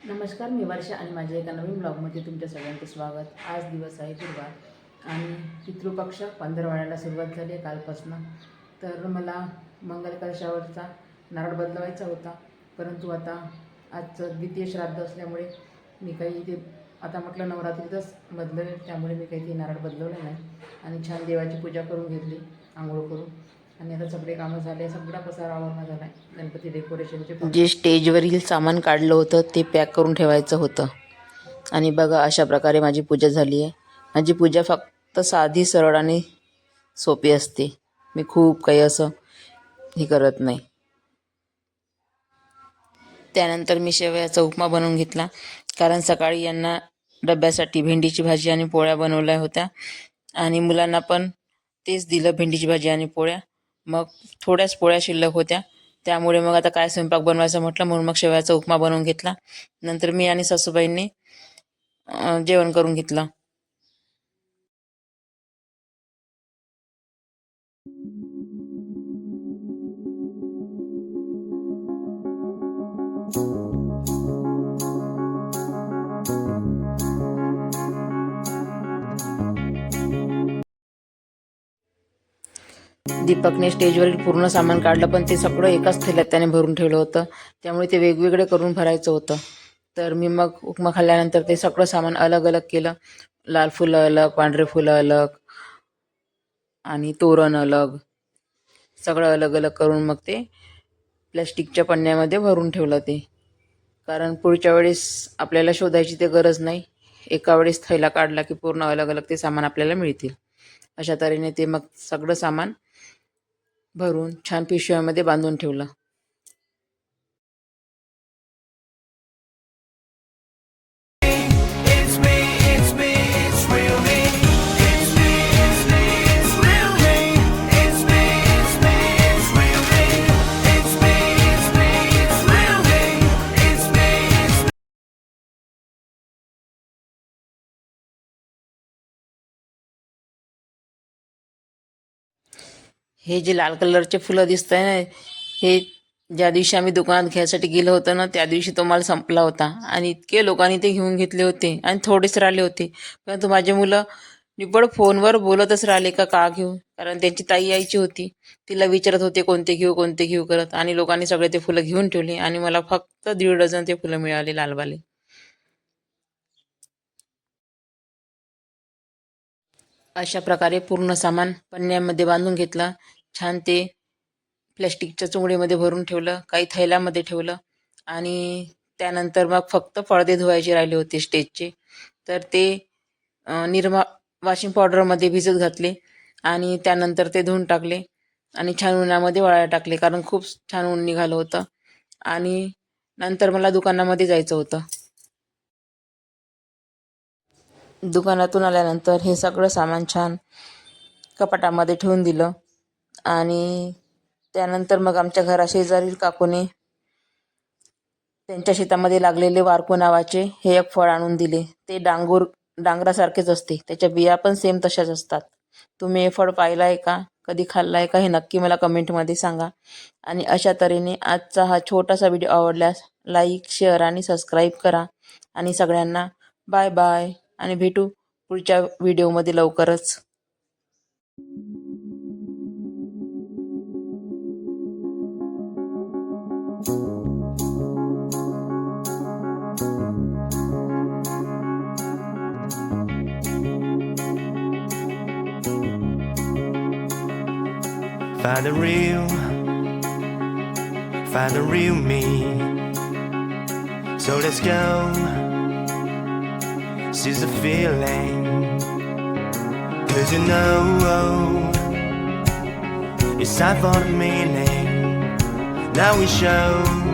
नमस्कार मी वर्षा आणि माझ्या एका नवीन ब्लॉगमध्ये तुमच्या सगळ्यांचं स्वागत. आज दिवस आहे गुरुवार आणि पितृपक्ष पंधरवाड्याला सुरुवात झाली आहे कालपासून. तर मला मंगल कलशावरचा नारळ बदलवायचा होता परंतु आता आजचं द्वितीय श्राद्ध असल्यामुळे मी काही ते आता म्हटलं नवरात्रीतच बदलवेल त्यामुळे मी काही ते नारळ बदलवलं नाही. आणि छान देवाची पूजा करून घेतली आंघोळ करून. आणि आता सगळे कामं झाले सगळा पसारा आवरणं झाला आहे गणपती डेकोरेशनचे जे स्टेजवरील सामान काढलं होतं ते पॅक करून ठेवायचं होतं. आणि बघा अशा प्रकारे माझी पूजा झाली आहे. माझी पूजा फक्त साधी सरळ आणि सोपी असते. मी खूप काही असं हे करत नाही. त्यानंतर मी शेवयाचा उपमा बनवून घेतला. कारण सकाळी यांना डब्यासाठी भेंडीची भाजी आणि पोळ्या बनवल्या होत्या. आणि मुलांना पण तेच दिलं भेंडीची भाजी आणि पोळ्या. मग थोड्याच पोळ्या शिल्लक होत्या. त्यामुळे मग आता काय स्वयंपाक बनवायचा म्हटलं म्हणून मग शेवयाचा उपमा बनवून घेतला. नंतर मी आणि सासूबाईंनी जेवण करून घेतलं. दीपकने स्टेजवरील पूर्ण सामान काढलं पण ते सगळं एकाच थैल्यात त्याने भरून ठेवलं होतं. त्यामुळे ते वेगवेगळे करून भरायचं होतं. तर मी मग उपमा खाल्ल्यानंतर ते सगळं सामान अलग अलग केलं. लाल फुलं अलग पांढरे फुलं अलग आणि तोरण अलग. सगळं अलग अलग करून मग ते प्लॅस्टिकच्या पन्न्यामध्ये भरून ठेवलं ते. कारण पुढच्या वेळेस आपल्याला शोधायची ते गरज नाही. एका वेळेस थैला काढला की पूर्ण अलग अलग ते सामान आपल्याला मिळतील. अशा तऱ्हेने ते मग सगळं सामान भरून छान पिशव्यामध्ये बांधून ठेवलं. हे जे लाल कलरचे फुलं दिसत आहे ना हे ज्या दिवशी आम्ही दुकानात घ्यायसाठी गेलो होतो ना त्या दिवशी तो माल संपला होता. आणि इतके लोकांनी ते घेऊन घेतले होते आणि थोडेच राहिले होते. परंतु माझे मुलं निबड फोनवर बोलतच राहिले का का घेऊ? कारण त्यांची ताई यायची होती. तिला विचारत होते कोणते घेऊ कोणते घेऊ करत. आणि लोकांनी सगळे ते फुलं घेऊन ठेवले आणि मला फक्त दीड डझन ते फुलं मिळाले लालवाले. अशा प्रकारे पूर्ण सामान पन्न्यामध्ये बांधून घेतलं. छान ते प्लॅस्टिकच्या चुंगडीमध्ये भरून ठेवलं काही थैल्यामध्ये ठेवलं आणि त्यानंतर मग फक्त पडदे धुवायचे राहिले होते स्टेजचे. तर ते निरमा वॉशिंग पावडरमध्ये भिजत घातले आणि त्यानंतर ते धुवून टाकले आणि छान उन्हामध्ये वाळायला टाकले कारण खूप छान ऊन निघालं होतं आणि नंतर मला दुकानामध्ये जायचं होतं. दुकानातून आल्यानंतर हे सगळं सामान छान कपाटामध्ये ठेवून दिलं. आणि त्यानंतर मग आमच्या घराशेजारील काकूने त्यांच्या शेतामध्ये लागलेले वारको नावाचे हे एक फळ आणून दिले. ते डांगूर डांगरासारखेच असते. त्याच्या बिया पण सेम तशाच असतात. तुम्ही हे फळ पाहिलं आहे का? कधी खाल्लं आहे का? हे नक्की मला कमेंटमध्ये सांगा. आणि अशा तऱ्हेने आजचा हा छोटासा व्हिडिओ आवडल्यास लाईक शेअर आणि सबस्क्राईब करा. आणि सगळ्यांना बाय बाय आणि भेटू पुढच्या व्हिडिओमध्ये लवकरच Find the real, find the real me. So let's go, seize the feeling. Cause you know, it's time for the meaning. Now we show